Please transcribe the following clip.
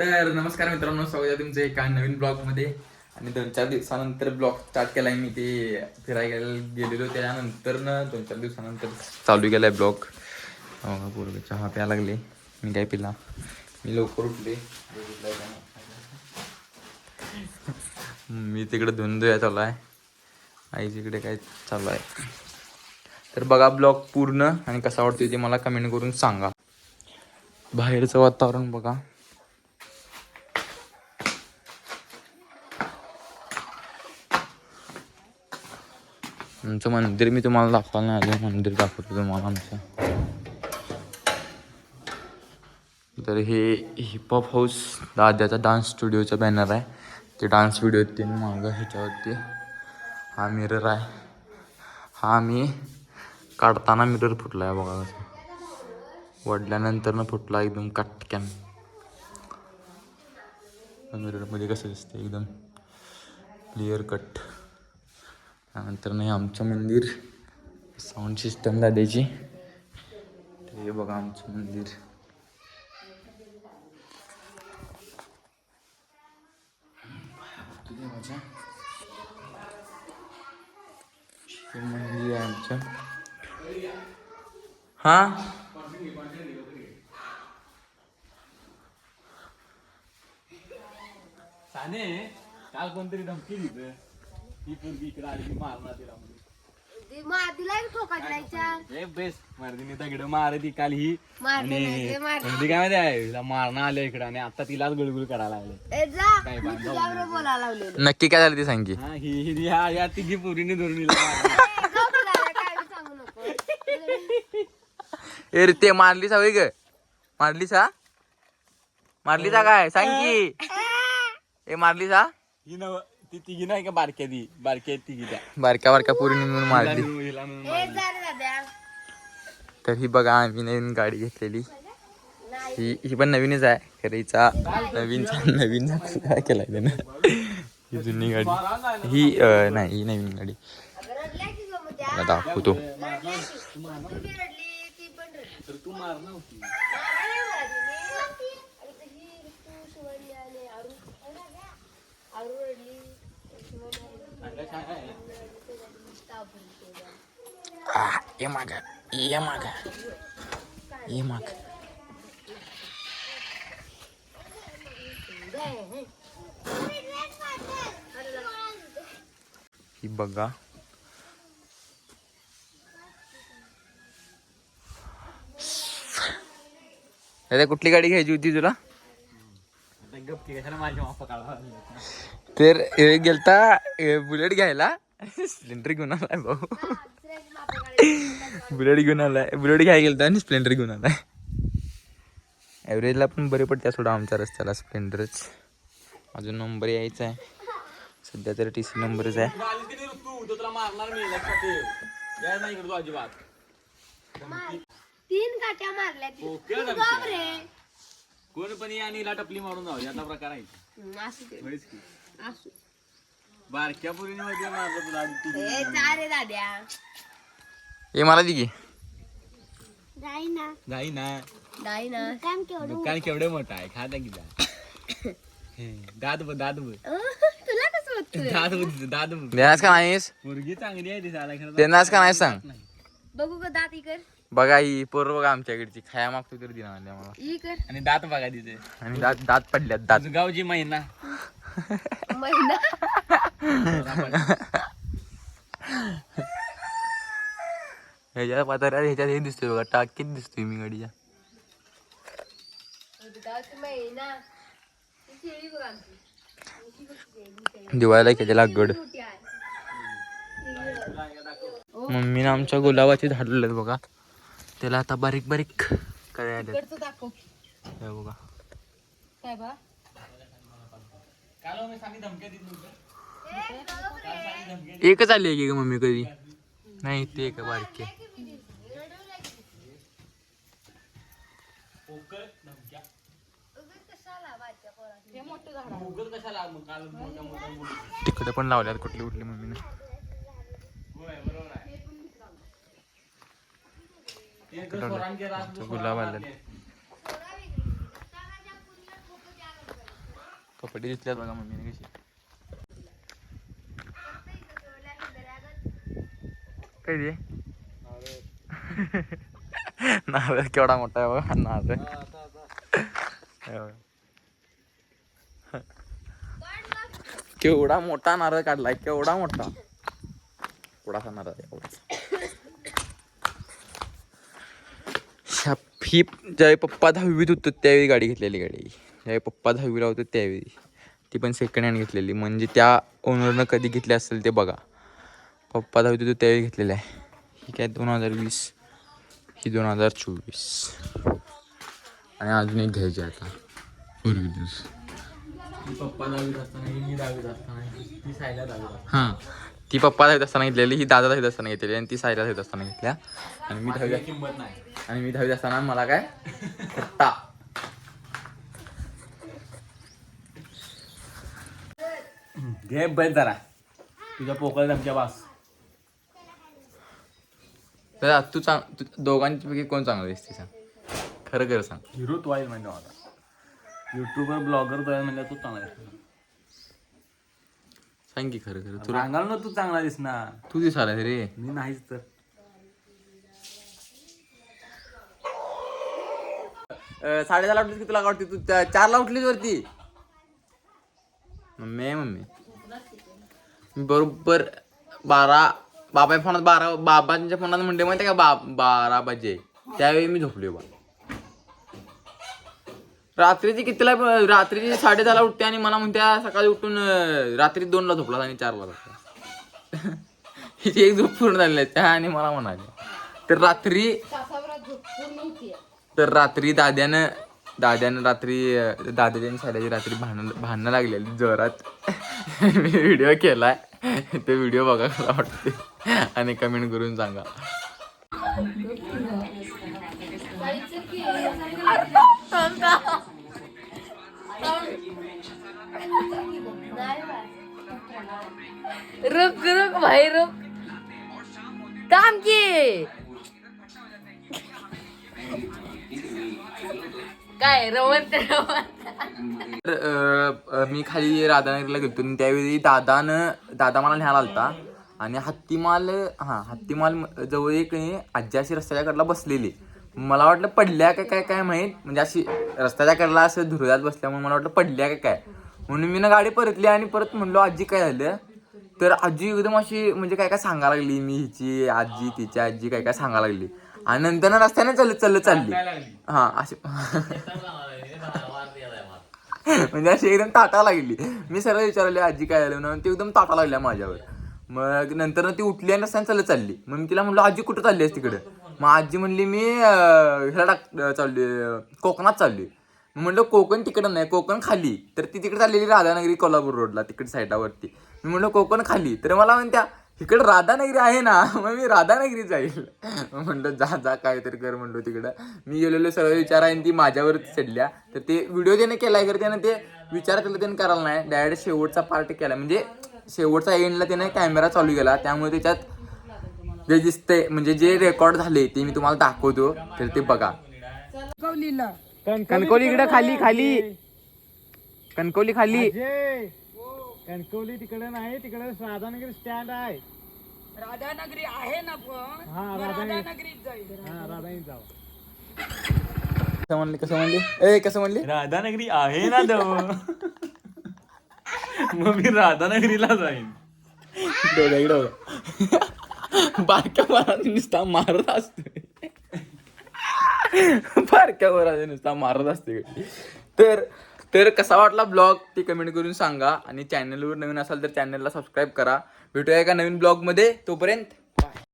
तर नमस्कार मित्रांनो स्वागत आहे तुमचं एका नवीन ब्लॉगमध्ये. आणि दोन चार दिवसानंतर ब्लॉग स्टार्ट केलाय मी ते फिरायला गेलेलो त्यानंतर ना दोन चार दिवसानंतर चालू केलाय ब्लॉग. हो, पूर्व चहा प्यायला लागले. मी काय पिला? मी लवकर उठले. मी तिकडे धुन धुया चालू आहे आई तिकडे काय चालू आहे तर बघा ब्लॉग पूर्ण आणि कसा वाटतोय ते मला कमेंट करून सांगा. बाहेरचं वातावरण बघा. आमचं मंदिर मी तुम्हाला दाखवायला नाही आलं मंदिर दाखवतो तुम्हाला आमचं. तर हे हिपहॉप हाऊस दाद्याचा डान्स स्टुडिओचा बॅनर आहे. ते डान्स व्हिडिओ तीन मागं ह्याच्यावरती हा मिरर आहे. हा मी काढताना मिरर फुटला आहे बघा कसं. वडल्यानंतर ना फुटला एकदम कटक्यान. मिररमध्ये कसं दिसतं एकदम क्लिअर कट त्यानंतर नाही आमचं मंदिर. साऊंड सिस्टम दाद्याची तर हे बघा आमचं मंदिर. मंदिर आहे आमचं. हा? साने काल कोणतरी धमकी दिली. ही पोरगी इकडे आली की मारणार तिला म्हणून. ते मादीला एक ठोका दिलायच्या ए बेस मारदिनी दगड मार ती काल ही. मारले आणि नाही ते मारले धमकी काय माहिती आहे मारणं आलं इकडे आणि आता तिलाच गुळगुळ करायला लागले. ए जा काय मी बांधव तुझ्याबरोबर बोलायला लावलेलं. नक्की काय झालं ते सांगी हा ही ही ह्या या तिघी पोरीने धरून हिला मारलं. ए, जाऊ दे दादा, काय बी सांगू नको. ए रे ते मारलीस हवी ग. मारलीस हा? मारलीस हा काय? सांग की. ए मारलीस हा? ही नव ती तिघी नाही का बारक्या ती? बारक्या आहेत तिघी त्या. बारक्या बारक्या पोरीने मिळून मारली. हिला दादा. तर ही बघा आम्ही नवीन गाडी घेतलेली. ही ही पण नवीनच आहे. खरं हिचा नवीनचा नवीन काय केलाय त्यानं. ही जुनी गाडी. ही अं, नाही ही नवीन गाडी. मला दाखवतो. ये माग ये माग ये माग ही बघा दादा कुठली गाडी घ्यायची होती तुला? तर हे गेलता हे बुलेट घ्यायला. स्प्लेंडर घेऊन आलाय भाऊ. बुलेट घेऊन आलाय. बुलेट घ्यायला गेलता आणि स्प्लेंडर घेऊन आलाय. ॲव्हरेजला पण बरे पडते सोडा आमच्या रस्त्याला स्प्लेंडरच. अजून नंबर यायचा आहे. सध्या तर टी सी नंबरच आहे. तीन काट्या मारल्या कोण पण या आणि हिला टपली मारून जाऊ याचा प्रकार आहे. हम्म, असू दे. बरीच की. असू बारक्या पोरीने मध्ये मारलं तुला आणि ती- ए जा रे दाद्या. हे मला दि की. नाही ना नाही ना नाही ना काम केवढं दुकान केवढे मोठं आहे? खाता की जा. दात दात तुला कसं वाटतं? दात देणार का नाहीस? चांगली आहे ती खरं का नाही सांग. बघू का दात इकर बघा ही पोर बघा आमच्याकडची. खाया मागतो तरी दिना आल्या मला आणि दात बघा तिथे. आणि दात दात पडल्यात दात. गावची महिना महिना ह्याच्या पाताऱ्यात ह्याच्यात हे दिसतोय बघा टाकीत दिसतोय मी गाडीच्या. गावची महिना दिवाळीला केली लागड मोठी आहे. मम्मीनं आमच्या गुलाबाची झाडलेले आहेत बघा. त्याला आता बारीक बारीक करायला इकडचं दाखव हे बघा. काय बा? एकच आली आहे की ग मम्मी कधी? नाही ते एक बारकी आहे. हे तिकडे पण लावल्यात कुठली कुठली मम्मीनं होय बरोबर आहे एक स्वरांचे रास गुलाब आले. कपडे दिसल्यात बघा मम्मीने कशी काय नारळ केवढा मोठा आहे बघा नारळ. केवढा मोठा नारळ काढलाय केवढा मोठा. थोडासा नारळ आहे, एवढासा. ह्या- ही ज्यावेळी पप्पा दहावीत होतो त्यावेळी गाडी घेतलेली गाडी. ज्यावेळी पप्पा दहावीला होतो त्यावेळी. ती पण सेकंड हँड घेतलेली. म्हणजे त्या ओनरनं कधी घेतली असेल ते बघा. पप्पा दहावीत होतो त्यावेळी घेतलेलं आहे. ही काय दोन हजार वीस. ही दोन हजार चोवीस. आणि अजून एक घ्यायची आहे आता. फोर व्हीलर्स पप्पा दहावीत असताना मी दहावीत असताना ती सायला दहावीत हां. ती पप्पा दहावीत असताना घेतलेली ही दादा दहावीत असताना घेतलेली आणि ती सायला दहावीत असताना घेतल्या. आणि मी दहावी किंमत नाही आणि मी दहावीत असताना मला काय? खट्टा. घे बस जरा. तुझ्या पोकळ आमच्या बास. दादा तू चांग तू दोघांपैकी कोण चांगलं दिसते सांग? खरं खरं सांग. हिरो तो आहे म्हणजे आता. युट्यूबर ब्लॉगर तो आहे म्हणजे तू चांगला दिसणार सांग की खरं खरं. तुला सांगाल ना तू चांगला दिसणार. तू दिसायला रे. मी नाहीच तर. साडेदहाला उठलीस की तुला काय वाटते? तू त्या- चारला उठलीस वरती? Mummy mummy. मी बरोबर बारा बाबा फोनात बारा बाबांच्या फोनात म्हणते माहिती का? बा बारा बजे. त्यावेळी मी झोपलोय बा रात्रीची कितीला रात्रीची साडे दहाला उठते आणि मला म्हणत्या सकाळी उठून अं, रात्री दोनला झोपला आणि चारला झोपला हिची एक झोप पूर्ण झालेली आहे. त्या आणि मला म्हणाले तर रात्री तासाभरात झोप पूर्ण होतीये. तर रात्री दाद्यानं दाद्यानं रात्री अं, आणि साड्याची रात्री भांडण भांडणं लागलेली जोरात. मी व्हिडिओ केलाय. ते व्हिडिओ बघा मला वाटते आणि कमेंट करून सांगा. रुक रुक भाई रुक. काम की? काय रवंत रवंत तर अं, मी खाली राधानगरीला गेलतो आणि त्यावेळी दादानं दादा मला न्यायला आलता. आणि हत्तीमाल हा हत्तीमाल म- जवळ एक आहे, आजी अशी रस्त्याच्या कडला बसलेली. मला वाटलं पडल्या काय काय काय माहीत? म्हणजे अशी रस्त्याच्या कडला असं धुरळ्यात बसल्यामुळे मला वाटलं पडल्या काय काय? म्हणून मी ना गाडी परतली आणि परत म्हणलो आजी काय झालं? तर आजी एकदम अशी म्हणजे काय काय सांगायला लागली मी हिची आजी तिची आजी काय काय सांगायला लागली. आणि नंतर ना रस्त्याने चालत चालत चालली. हा अशी. म्हणजे अशी एकदम ताटा लागली. मी सरळ विचारले आजी काय झालं? म्हणून ती एकदम ताटा लागल्या माझ्यावर. मग नंतर ती उठली आणि रस्त्याने चालत चालली. मग मी तिला म्हणलो आजी कुठं चालली आहेस तिकडे? मग आजी म्हणली मी ह्याला टाक चालली कोकणात चालली म्हणलं कोकण तिकडं नाही कोकण खाली. तर ती तिकडे चाललेली राधानगरी कोल्हापूर रोडला तिकडे साईडावरती. मी म्हणलं कोकण खाली. तर मला म्हणत्या तिकडं राधानगरी आहे ना मग मी राधानगरी जाईल. म्हणलं जा जा काहीतरी कर म्हणलो तिकडं. मी गेलेलो सर्व विचार आहे आणि ती माझ्यावरती चढल्या. तर ते व्हिडिओ त्याने केलाय तर त्यानं ते विचार केला त्याने करायला नाही. डायरेक्ट शेवटचा पार्ट केला म्हणजे शेवटचा एंडला त्याने कॅमेरा चालू केला. त्यामुळे त्याच्यात जे दिसतंय म्हणजे जे रेकॉर्ड झाले ते मी तुम्हाला दाखवतो. तर ते बघा. कणकवली इकडे खाली खाली. कणकवली खाली. कणकवली तिकडे नाही तिकडे राधानगरी स्टँड आहे. राधानगरी आहे ना पण हा मग राधानगरी. राधानगरीत जाईल. हा राधानगरी जाऊ कसं म्हणले कसं म्हणले? ए कसं म्हणले? राधानगरी आहे ना तो. मग मी राधानगरीला जाईन. डोळ्या इकडं बघा. बारक्या वरात नुसता मारत असते बारक्या वरात नुसता मारत असते. तर तर कसा वाटला ब्लॉग? ते कमेंट करून सांगा आणि चॅनलवर नवीन असाल तर चॅनलला सबस्क्राईब करा. भेटूया एका नवीन ब्लॉगमध्ये. तोपर्यंत